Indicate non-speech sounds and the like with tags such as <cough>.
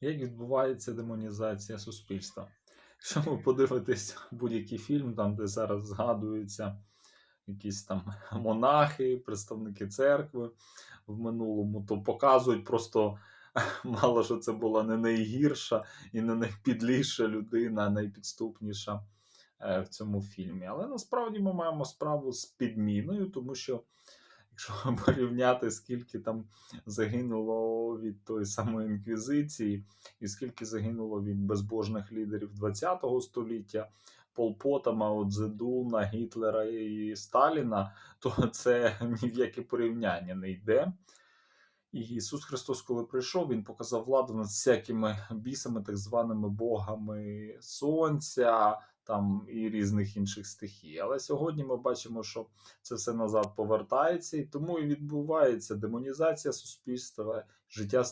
Як відбувається демонізація суспільства? Якщо ви подивитесь будь-який фільм, там, де зараз згадуються якісь там монахи, представники церкви в минулому, то показують просто <laughs> мало що це була не найгірша і не найпідліша людина, найпідступніша е, в цьому фільмі. Але насправді ми маємо справу з підміною, тому що якщо <laughs> порівняти, скільки там загинуло від тої самої інквізиції, і скільки загинуло від безбожних лідерів ХХ століття, Полпота, Мао Гітлера і Сталіна, то це <laughs> ні в яке порівняння не йде. І Ісус Христос, коли прийшов, Він показав владу над всякими бісами, так званими богами сонця там і різних інших стихій. Але сьогодні ми бачимо, що це все назад повертається, і тому і відбувається демонізація суспільства, життя